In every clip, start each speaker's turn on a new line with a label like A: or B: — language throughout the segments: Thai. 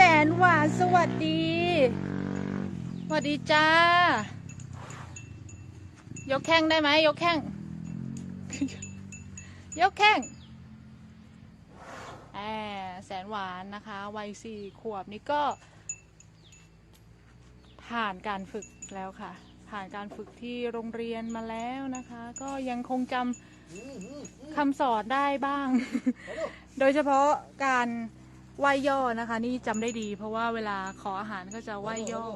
A: แสนหวานสวัสดี สวัสดีจ้า ยกแข้งได้ไหมยกแข้ง ยกแข้งแอแสนหวานนะคะวัยสี่ขวบนี่ก็ ผ่านการฝึกแล้วค่ะ ผ่านการฝึกที่โรงเรียนมาแล้วนะคะ ก็ยังคงจำคำสอนได้บ้าง โดยเฉพาะการ ไหว้ย่อนะคะ นี่จำได้ดี เพราะว่าเวลาขออาหารก็จะไหว้ย่อ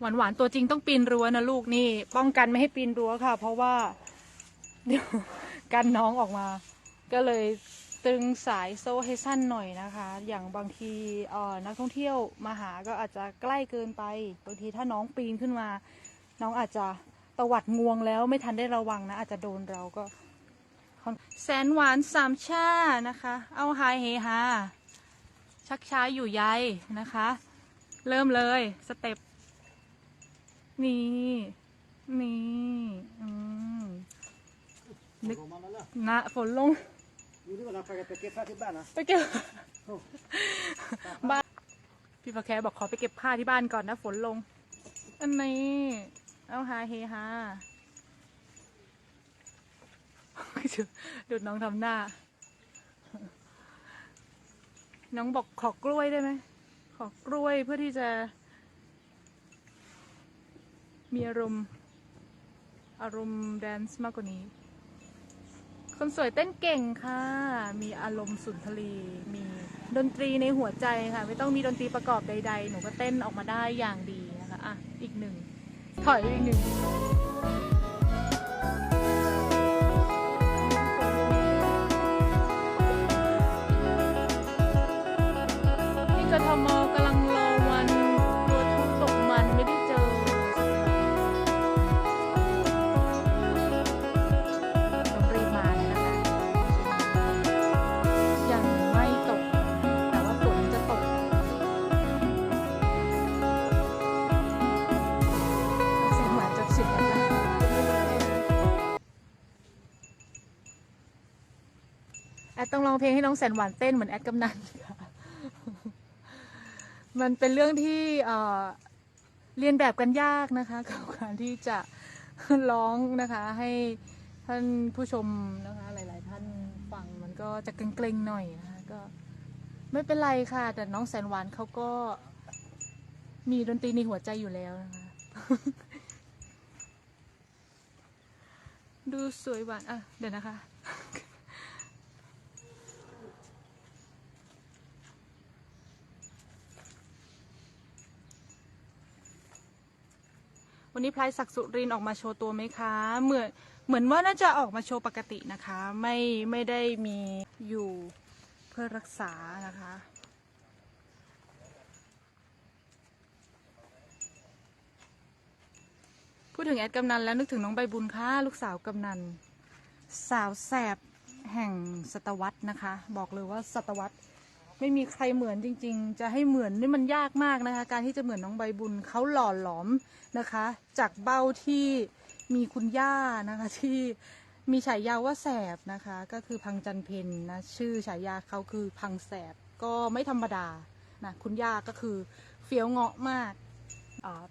A: หวานหวานๆตัวจริงต้องปีนรั้วนะลูกนี่ ป้องกันไม่ให้ปีนรั้วค่ะ เพราะว่า เดี๋ยวกันน้องออกมา ก็เลยตึงสายโซ่ให้สั้นหน่อยนะคะ อย่างบางทีเอ่อนักท่องเที่ยวมาหาก็อาจจะใกล้เกินไป บางทีถ้าน้องปีนขึ้นมา น้องอาจจะตวัดงวงแล้วไม่ทันได้ระวังนะ อาจจะโดนเราก็ แสนหวานสามชานะคะ เอาหายเฮฮาชักช้าอยู่ใยนะคะ เริ่มเลยสเต็ปนี่นี่อืมนึก
B: ลงมาแล้วล่ะ
A: นะฝนลง
B: อยู่ที่ว่าเราไปกันไปเก็บผ้าที่บ้านนะ
A: ไปเก็บบ้านพี่พะแคบอกขอไปเก็บผ้าที่บ้านก่อนนะ ฝนลง อันนี้ เอาฮาเฮฮาดูน้องทำหน้า น้องบอกขอกล้วยได้ไหม ขอกล้วยเพื่อที่จะ มีอารมณ์ อารมณ์แดนซ์มากกว่านี้ คนสวยเต้นเก่งค่ะ มีอารมณ์สุนทรี มีดนตรีในหัวใจค่ะ ไม่ต้องมีดนตรีประกอบใด ๆ หนูก็เต้นออกมาได้อย่างดีนะคะ อะ อีกหนึ่ง ถอยอีกหนึ่งที่กทม แอดต้องร้องเพลงให้น้องแสนหวานเต้นเหมือนแอดกำนันค่ะมันเป็นเรื่องที่เเรียนแบบกันยากนะคะกับการที่จะร้องนะคะให้ท่านผู้ชมนะคะหลาย ๆ ท่านฟังมันก็จะเกรงๆหน่อยนะคะก็ไม่เป็นไรค่ะ แต่น้องแสนหวานเขาก็มีดนตรีในหัวใจอยู่แล้วนะคะดูสวยหวานอะเดี๋ยวนะคะ วันนี้พลายศักดิ์สุรินออกมาโชว์ตัวไหมคะ เหมือนเหมือนว่าน่าจะออกมาโชว์ปกตินะคะ ไม่ไม่ได้มีอยู่เพื่อรักษานะคะ พูดถึงแอดกำนันแล้วนึกถึงน้องใบบุญค่ะลูกสาวกำนัน สาวแสบแห่งศตวรรษนะคะ บอกเลยว่าศตวรรษ ไม่มีใครเหมือนจริง ๆ จะให้เหมือนนี่มันยากมากนะคะ การที่จะเหมือนน้องใบบุญเขาหล่อหลอมนะคะ จากเบ้าที่มีคุณย่านะคะ ที่มีฉายาว่าแสบนะคะ ก็คือพังจันเพนนะชื่อฉายาเขาคือพังแสบก็ไม่ธรรมดานะคุณย่าก็คือเฟี้ยวเงาะมาก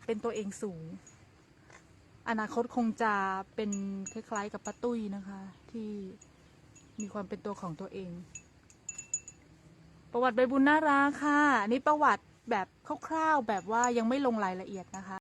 A: เป็นตัวเองสูง อนาคตคงจะเป็นคล้ายๆกับป้าตุ้ยนะคะ ที่มีความเป็นตัวของตัวเอง ประวัติใบบุญน่ารักค่ะอันนี่ประวัติแบบคร่าวๆแบบว่ายังไม่ลงรายละเอียดนะคะ